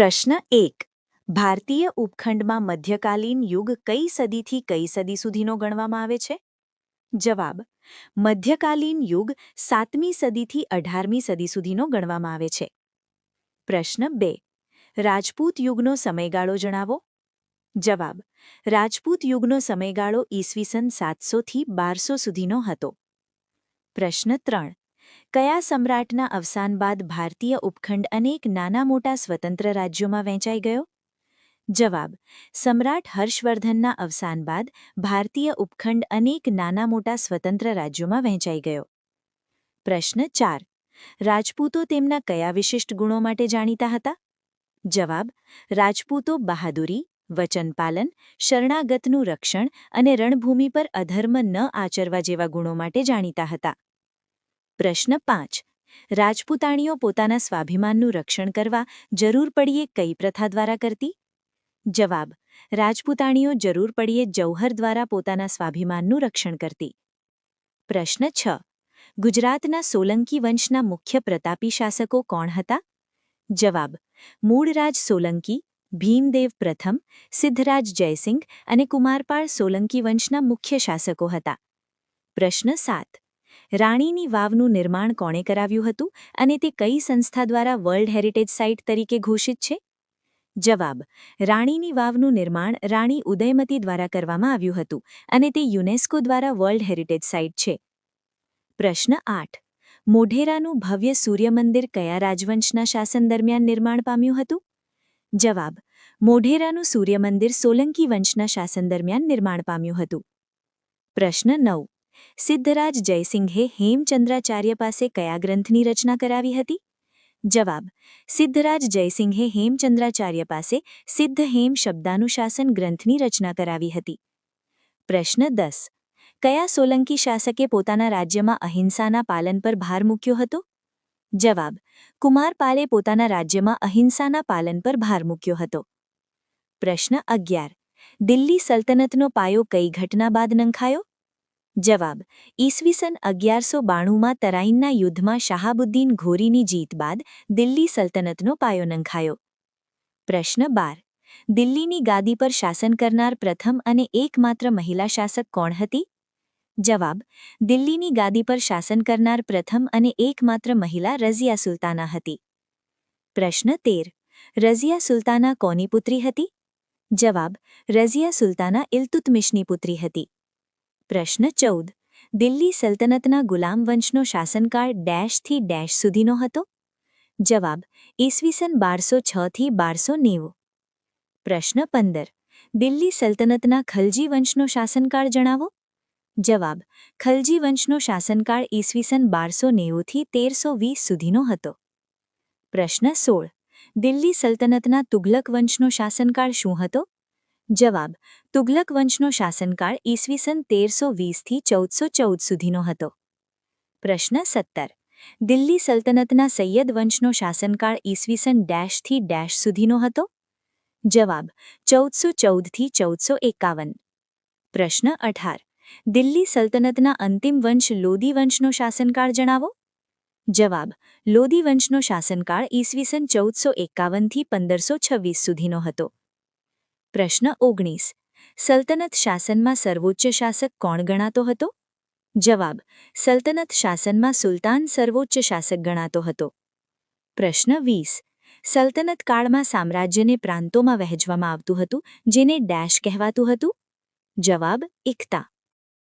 પ્રશ્ન એક. ભારતીય ઉપખંડમાં મધ્યકાલીન યુગ કઈ સદીથી કઈ સદી સુધીનો ગણવામાં આવે છે? જવાબ. મધ્યકાલીન યુગ સાતમી સદીથી અઢારમી સદી સુધીનો ગણવામાં આવે છે. પ્રશ્ન બે. રાજપૂત યુગનો સમયગાળો જણાવો. જવાબ. રાજપૂત યુગનો સમયગાળો ઈસવીસન સાતસોથી બારસો સુધીનો હતો. પ્રશ્ન ત્રણ. કયા સમ્રાટના અવસાન બાદ ભારતીય ઉપખંડ અનેક નાના મોટા સ્વતંત્ર રાજ્યોમાં વહેંચાઈ ગયો? જવાબ, સમ્રાટ હર્ષવર્ધનના અવસાન બાદ ભારતીય ઉપખંડ અનેક નાના મોટા સ્વતંત્ર રાજ્યોમાં વહેંચાઈ ગયો. પ્રશ્ન ચાર, રાજપૂતો તેમના કયા વિશિષ્ટ ગુણો માટે જાણીતા હતા? જવાબ, રાજપૂતો બહાદુરી, વચનપાલન, શરણાગતનું રક્ષણ અને રણભૂમિ પર અધર્મ ન આચરવા જેવા ગુણો માટે જાણીતા હતા. પ્રશ્ન પાંચ. રાજપૂતાણીઓ પોતાના સ્વાભિમાનનું રક્ષણ કરવા જરૂર પડીએ કઈ પ્રથા દ્વારા કરતી? જવાબ. રાજપૂતાણીઓ જરૂર પડીએ જૌહર દ્વારા પોતાના સ્વાભિમાનનું રક્ષણ કરતી. પ્રશ્ન છ. ગુજરાતના સોલંકી વંશના મુખ્ય પ્રતાપી શાસકો કોણ હતા? જવાબ. મૂળરાજ સોલંકી, ભીમદેવ પ્રથમ, સિદ્ધરાજ જયસિંહ અને કુમારપાળ સોલંકી વંશના મુખ્ય શાસકો હતા. પ્રશ્ન સાત. રાણીની વાવનું નિર્માણ કોણે કરાવ્યું હતું અને તે કઈ સંસ્થા દ્વારા વર્લ્ડ હેરિટેજ સાઇટ તરીકે ઘોષિત છે? જવાબ, રાણીની વાવનું નિર્માણ રાણી ઉદયમતી દ્વારા કરવામાં આવ્યું હતું અને તે યુનેસ્કો દ્વારા વર્લ્ડ હેરિટેજ સાઇટ છે. પ્રશ્ન આઠ, મોઢેરાનું ભવ્ય સૂર્યમંદિર કયા રાજવંશના શાસન દરમિયાન નિર્માણ પામ્યું હતું? જવાબ, મોઢેરાનું સૂર્યમંદિર સોલંકી વંશના શાસન દરમિયાન નિર્માણ પામ્યું હતું. પ્રશ્ન નવ સિદ્ધરાજ જયસિંહે હેમચંદ્રાચાર્ય પાસે કયા ગ્રંથની રચના કરાવી હતી? જવાબ, સિદ્ધરાજ જયસિંહે હેમચંદ્રાચાર્ય પાસે સિદ્ધ હેમ શબ્દાનુશાસન ગ્રંથની રચના કરાવી હતી. પ્રશ્ન દસ, કયા સોલંકી શાસકે પોતાના રાજ્યમાં અહિંસાના પાલન પર ભાર મૂક્યો હતો? જવાબ કુમારપાલે પોતાના રાજ્યમાં અહિંસાના પાલન પર ભાર મૂક્યો હતો. પ્રશ્ન અગિયાર, દિલ્હી સલ્તનતનો પાયો કઈ ઘટના બાદ નંખાયો? જવાબ, ઈસવીસન અગિયારસો બાણુંમાં તરાઈનના યુદ્ધમાં શાહાબુદ્દીન ઘોરીની જીત બાદ દિલ્હી સલ્તનતનો પાયો નંખાયો. પ્રશ્ન બાર, દિલ્હીની ગાદી પર શાસન કરનાર પ્રથમ અને એકમાત્ર મહિલા શાસક કોણ હતી? જવાબ, દિલ્હીની ગાદી પર શાસન કરનાર પ્રથમ અને એકમાત્ર મહિલા રઝિયા સુલતાના હતી. પ્રશ્ન તેર, રઝિયા સુલતાના કોની પુત્રી હતી? જવાબ, રઝિયા સુલતાના ઇલ્તુતમિશની પુત્રી હતી. પ્રશ્ન ચૌદ. દિલ્હી સલ્તનતના ગુલામ વંશનો શાસનકાળ ડેશથી ડેશ સુધીનો હતો? જવાબ ઈસવીસન બારસો છથી બારસો નેવું. પ્રશ્ન પંદર. દિલ્હી સલ્તનતના ખલજી વંશનો શાસનકાળ જણાવો? જવાબ, ખલજી વંશનો શાસનકાળ ઈસવીસન બારસો નેવુંથી તેરસો વીસ સુધીનો હતો. પ્રશ્ન સોળ. દિલ્હી સલ્તનતના તુઘલક વંશનો શાસનકાળ શું હતો? જવાબ, તુગલક વંશનો શાસનકાળ ઈસવીસન તેરસો વીસથી ચૌદસો ચૌદ સુધીનો હતો. પ્રશ્ન સત્તર, દિલ્હી સલ્તનતના સૈયદ વંશનો શાસનકાળ ઈસવીસન ડેશથી ડેશ સુધીનો હતો? જવાબ, ચૌદસો ચૌદથી ચૌદસો એકાવન. પ્રશ્ન અઢાર, દિલ્હી સલ્તનતના અંતિમ વંશ લોદી વંશનો શાસનકાળ જણાવો? જવાબ, લોદી વંશનો શાસનકાળ ઈસવીસન ચૌદસો એકાવનથી પંદરસો છવ્વીસ સુધીનો હતો. પ્રશ્ન ઓગણીસ. સલ્તનત શાસનમાં સર્વોચ્ચ શાસક કોણ ગણાતો હતો? જવાબ, સલ્તનત શાસનમાં સુલતાન સર્વોચ્ચ શાસક ગણાતો હતો. પ્રશ્ન વીસ. સલ્તનત કાળમાં સામ્રાજ્યને પ્રાંતોમાં વહેંચવામાં આવતું હતું, જેને ડેશ કહેવાતું હતું? જવાબ, એકતા.